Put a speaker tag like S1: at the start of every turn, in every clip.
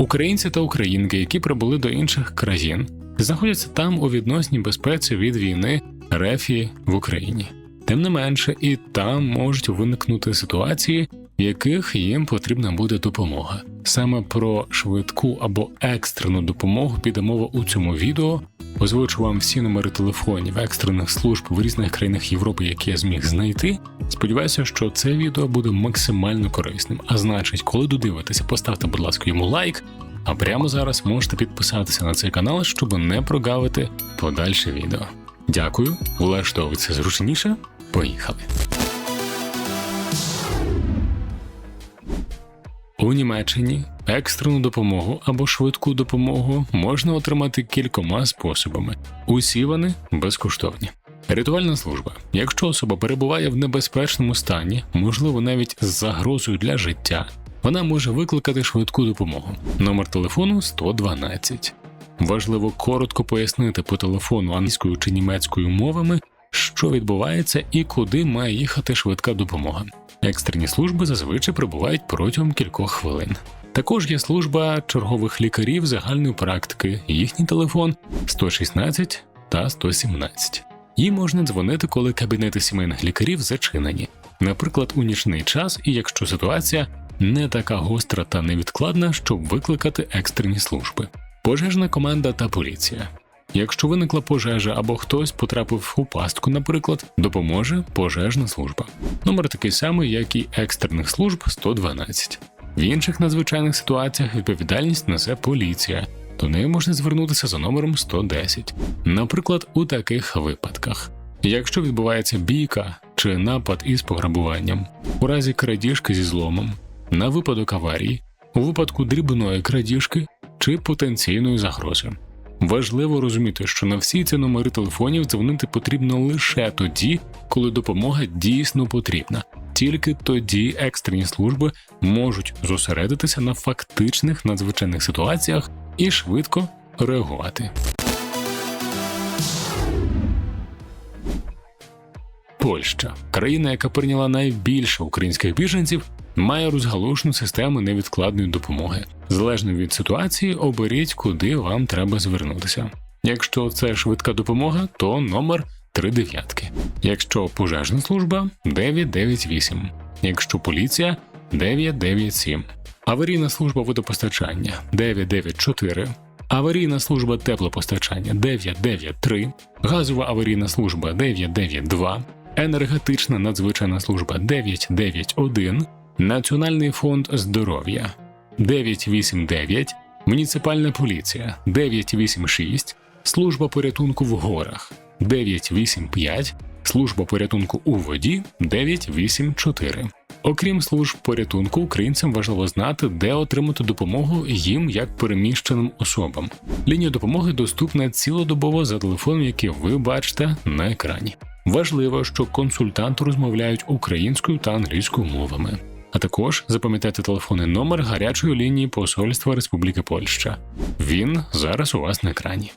S1: Українці та українки, які прибули до інших країн, знаходяться там у відносній безпеці від війни рефії в Україні. Тим не менше, і там можуть виникнути ситуації, в яких їм потрібна буде допомога. Саме про швидку або екстрену допомогу піде мова у цьому відео. Озвучу вам всі номери телефонів екстрених служб в різних країнах Європи, які я зміг знайти. Сподіваюся, що це відео буде максимально корисним. А значить, коли додивитеся, поставте, будь ласка, йому лайк. А прямо зараз можете підписатися на цей канал, щоб не прогавити подальше відео. Дякую, влаштовується зручніше. Поїхали. У Німеччині екстрену допомогу або швидку допомогу можна отримати кількома способами. Усі вони безкоштовні. Рятувальна служба. Якщо особа перебуває в небезпечному стані, можливо, навіть з загрозою для життя, вона може викликати швидку допомогу. Номер телефону 112. Важливо коротко пояснити по телефону англійською чи німецькою мовами, що відбувається і куди має їхати швидка допомога. Екстрені служби зазвичай прибувають протягом кількох хвилин. Також є служба чергових лікарів загальної практики. Їхній телефон 116 та 117. Їм можна дзвонити, коли кабінети сімейних лікарів зачинені, наприклад, у нічний час, і якщо ситуація не така гостра та невідкладна, щоб викликати екстрені служби. Пожежна команда та поліція. Якщо виникла пожежа або хтось потрапив у пастку, наприклад, допоможе пожежна служба. Номер такий самий, як і екстрених служб 112. В інших надзвичайних ситуаціях відповідальність несе поліція. До неї можна звернутися за номером 110. Наприклад, у таких випадках. Якщо відбувається бійка чи напад із пограбуванням, у разі крадіжки зі зломом, на випадок аварії, у випадку дрібної крадіжки чи потенційної загрози. Важливо розуміти, що на всі ці номери телефонів дзвонити потрібно лише тоді, коли допомога дійсно потрібна. Тільки тоді екстрені служби можуть зосередитися на фактичних надзвичайних ситуаціях і швидко реагувати. Польща, країна, яка прийняла найбільше українських біженців, має розгалужену систему невідкладної допомоги. Залежно від ситуації, оберіть, куди вам треба звернутися. Якщо це швидка допомога, то номер 3 дев'ятки. Якщо пожежна служба 998. Якщо поліція 997. Аварійна служба водопостачання 994. Аварійна служба теплопостачання 993, газова аварійна служба 992, енергетична надзвичайна служба 991, Національний фонд здоров'я 989, муніципальна поліція 986, служба порятунку в горах 985, служба порятунку у воді 984. Окрім служб порятунку, українцям важливо знати, де отримати допомогу їм як переміщеним особам. Лінія допомоги доступна цілодобово за телефоном, який ви бачите на екрані. Важливо, що консультанти розмовляють українською та англійською мовами. А також запам'ятайте телефонний номер гарячої лінії Посольства Республіки Польща. Він зараз у вас на екрані.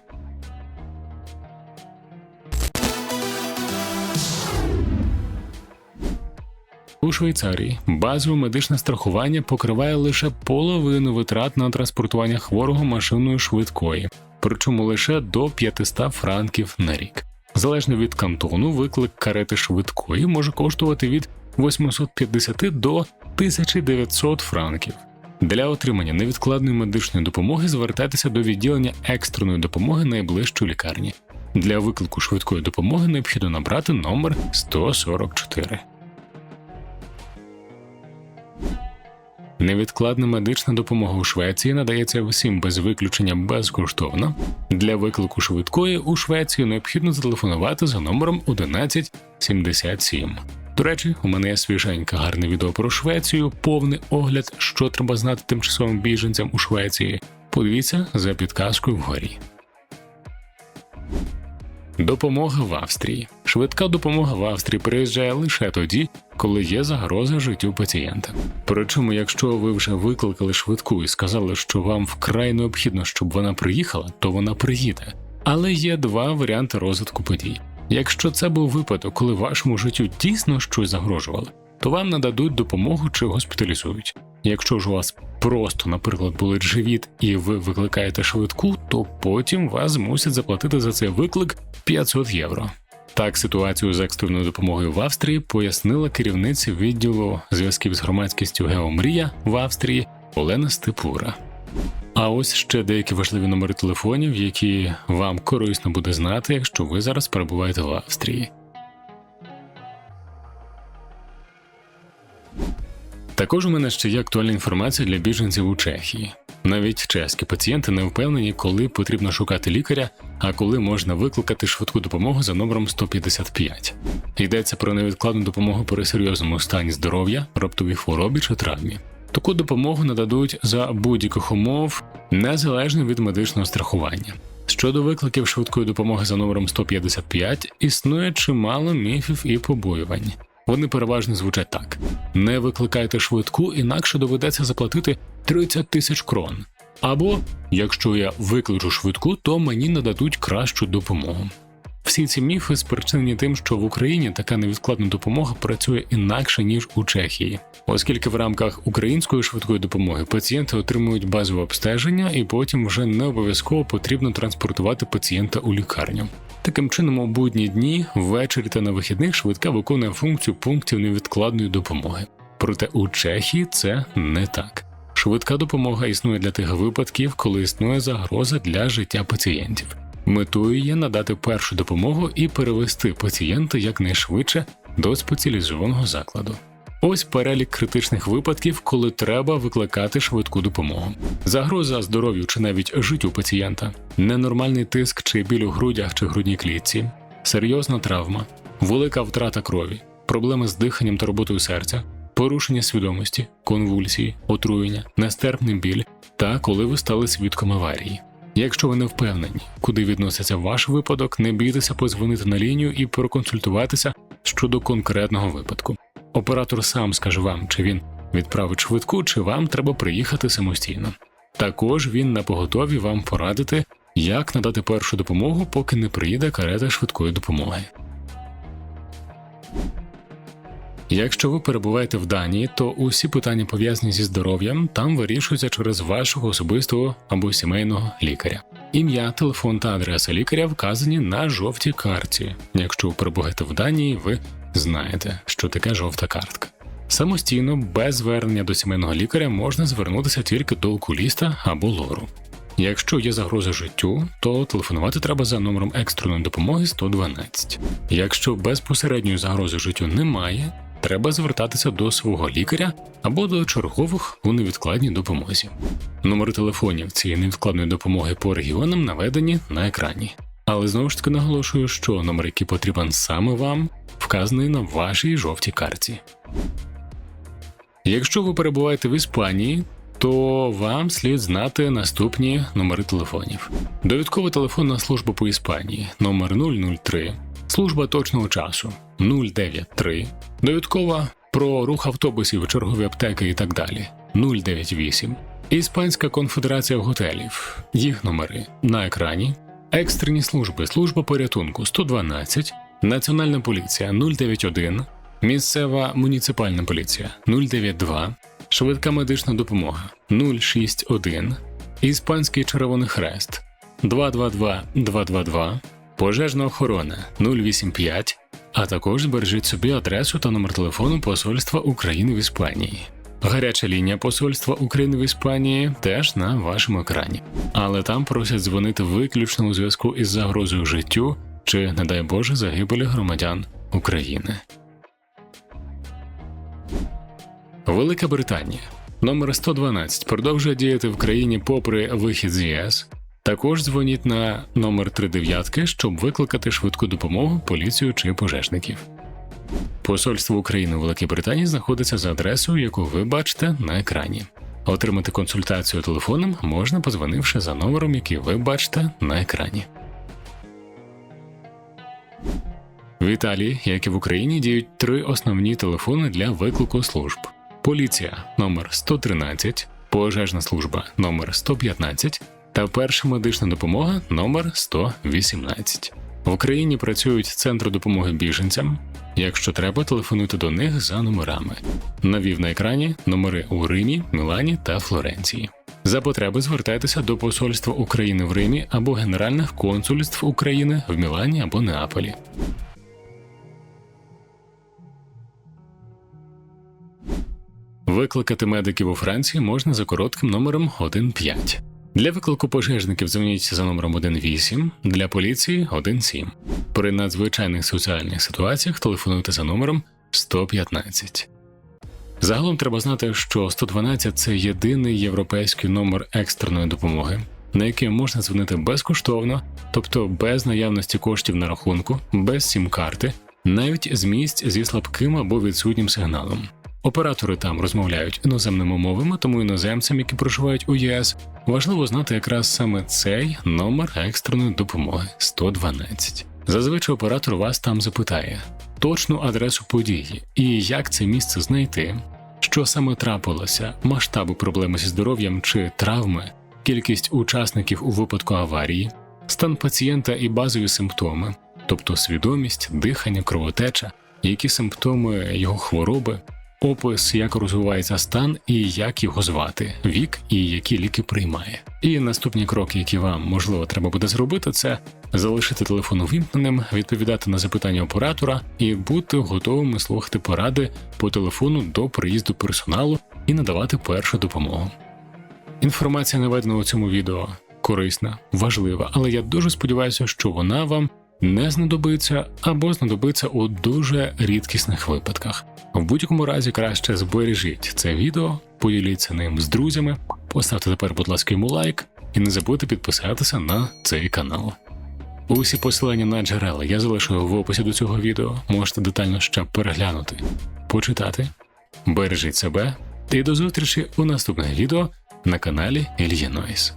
S1: У Швейцарії базове медичне страхування покриває лише половину витрат на транспортування хворого машиною швидкої, причому лише до 500 франків на рік. Залежно від кантону, виклик карети швидкої може коштувати від 850 до 1900 франків. Для отримання невідкладної медичної допомоги звертайтеся до відділення екстреної допомоги найближчої лікарні. Для виклику швидкої допомоги необхідно набрати номер 144. Невідкладна медична допомога у Швеції надається всім без виключення безкоштовно. Для виклику швидкої у Швецію необхідно зателефонувати за номером 1177. До речі, у мене є свіженьке гарне відео про Швецію, повний огляд, що треба знати тимчасовим біженцям у Швеції. Подивіться за підказкою вгорі. Допомога в Австрії. Швидка допомога в Австрії приїжджає лише тоді, коли є загроза життю пацієнта. Причому, якщо ви вже викликали швидку і сказали, що вам вкрай необхідно, щоб вона приїхала, то вона приїде. Але є два варіанти розвитку подій. Якщо це був випадок, коли вашому життю дійсно щось загрожувало, то вам нададуть допомогу чи госпіталізують. Якщо ж у вас просто, наприклад, болить живіт і ви викликаєте швидку, то потім вас змусять заплатити за цей виклик 500 євро. Так, ситуацію з екстреною допомогою в Австрії пояснила керівниця відділу зв'язків з громадськістю Геомрія в Австрії Олена Степура. А ось ще деякі важливі номери телефонів, які вам корисно буде знати, якщо ви зараз перебуваєте в Австрії. Також у мене ще є актуальна інформація для біженців у Чехії. Навіть чеські пацієнти не впевнені, коли потрібно шукати лікаря, а коли можна викликати швидку допомогу за номером 155. Йдеться про невідкладну допомогу при серйозному стані здоров'я, раптовій хворобі чи травмі. Таку допомогу нададуть за будь-яких умов, незалежно від медичного страхування. Щодо викликів швидкої допомоги за номером 155, існує чимало міфів і побоювань. Вони переважно звучать так: не викликайте швидку, інакше доведеться заплатити 30 тисяч крон. Або якщо я викличу швидку, то мені нададуть кращу допомогу. Всі ці міфи спричинені тим, що в Україні така невідкладна допомога працює інакше ніж у Чехії, оскільки в рамках української швидкої допомоги пацієнти отримують базове обстеження, і потім вже не обов'язково потрібно транспортувати пацієнта у лікарню. Таким чином, у будні дні, ввечері та на вихідних швидка виконує функцію пунктів невідкладної допомоги. Проте у Чехії це не так. Швидка допомога існує для тих випадків, коли існує загроза для життя пацієнтів. Метою є надати першу допомогу і перевести пацієнта якнайшвидше до спеціалізованого закладу. Ось перелік критичних випадків, коли треба викликати швидку допомогу. Загроза здоров'ю чи навіть життю пацієнта, ненормальний тиск чи біль у грудях чи грудній клітці, серйозна травма, велика втрата крові, проблеми з диханням та роботою серця, порушення свідомості, конвульсії, отруєння, нестерпний біль та коли ви стали свідком аварії. Якщо ви не впевнені, куди відноситься ваш випадок, не бійтеся позвонити на лінію і проконсультуватися щодо конкретного випадку. Оператор сам скаже вам, чи він відправить швидку, чи вам треба приїхати самостійно. Також він на поготові вам порадити, як надати першу допомогу, поки не приїде карета швидкої допомоги. Якщо ви перебуваєте в Данії, то усі питання пов'язані зі здоров'ям там вирішуються через вашого особистого або сімейного лікаря. Ім'я, телефон та адреса лікаря вказані на жовтій карті. Якщо ви перебуваєте в Данії, ви знаєте, що таке жовта картка. Самостійно, без звернення до сімейного лікаря, можна звернутися тільки до окуліста або лору. Якщо є загроза життю, то телефонувати треба за номером екстреної допомоги 112. Якщо безпосередньої загрози життю немає, треба звертатися до свого лікаря або до чергових у невідкладній допомозі. Номери телефонів цієї невідкладної допомоги по регіонам наведені на екрані. Але знову ж таки наголошую, що номер, який потрібен саме вам, вказаний на вашій жовтій карті. Якщо ви перебуваєте в Іспанії, то вам слід знати наступні номери телефонів. Довідкова телефонна служба по Іспанії номер 003, служба точного часу 093, довідкова про рух автобусів, чергові аптеки і так далі. 098, Іспанська конфедерація готелів, їх номери. На екрані, екстрені служби, служба порятунку. 112, Національна поліція. 091, місцева муніципальна поліція. 092, швидка медична допомога. 061, Іспанський Червоний Хрест. 222 222, пожежна охорона 085, а також збережіть собі адресу та номер телефону Посольства України в Іспанії. Гаряча лінія Посольства України в Іспанії теж на вашому екрані, але там просять дзвонити виключно у зв'язку із загрозою життю чи, не дай Боже, загибелі громадян України. Велика Британія номер 112 продовжує діяти в країні попри вихід з ЄС. Також дзвоніть на номер 39, щоб викликати швидку допомогу, поліцію чи пожежників. Посольство України у Великій Британії знаходиться за адресою, яку ви бачите на екрані. Отримати консультацію телефоном можна, позвонивши за номером, який ви бачите на екрані. В Італії, як і в Україні, діють три основні телефони для виклику служб: поліція номер 113, пожежна служба номер 115 та перша медична допомога номер 118. В Україні працюють центри допомоги біженцям, Якщо треба, телефонуйте до них за номерами. Навів на екрані номери у Римі, Мілані та Флоренції. За потреби звертайтеся до Посольства України в Римі або Генеральних консульств України в Мілані або Неаполі. Викликати медиків у Франції можна за коротким номером 15. Для виклику пожежників дзвоніть за номером 18, для поліції 17. При надзвичайних соціальних ситуаціях телефонуйте за номером 115. Загалом треба знати, що 112 – це єдиний європейський номер екстреної допомоги, на який можна дзвонити безкоштовно, тобто без наявності коштів на рахунку, без сім-карти, навіть з місць зі слабким або відсутнім сигналом. Оператори там розмовляють іноземними мовами, тому іноземцям, які проживають у ЄС, важливо знати якраз саме цей номер екстреної допомоги 112. Зазвичай оператор вас там запитає точну адресу події і як це місце знайти, що саме трапилося, масштаби проблеми зі здоров'ям чи травми, кількість учасників у випадку аварії, стан пацієнта і базові симптоми, тобто свідомість, дихання, кровотеча, які симптоми його хвороби, опис, як розвивається стан і як його звати, вік і які ліки приймає. І наступні кроки, які вам можливо треба буде зробити, це залишити телефон увімкненим, відповідати на запитання оператора і бути готовими слухати поради по телефону до приїзду персоналу і надавати першу допомогу. Інформація наведена у цьому відео корисна, важлива, але я дуже сподіваюся, що вона вам не знадобиться або знадобиться у дуже рідкісних випадках. В будь-якому разі краще збережіть це відео, поділіться ним з друзями, поставте тепер, будь ласка, йому лайк і не забудьте підписатися на цей канал. Усі посилання на джерела я залишив в описі до цього відео. Можете детально ще переглянути, почитати. Бережіть себе і до зустрічі у наступних відео на каналі Ілья Нойс.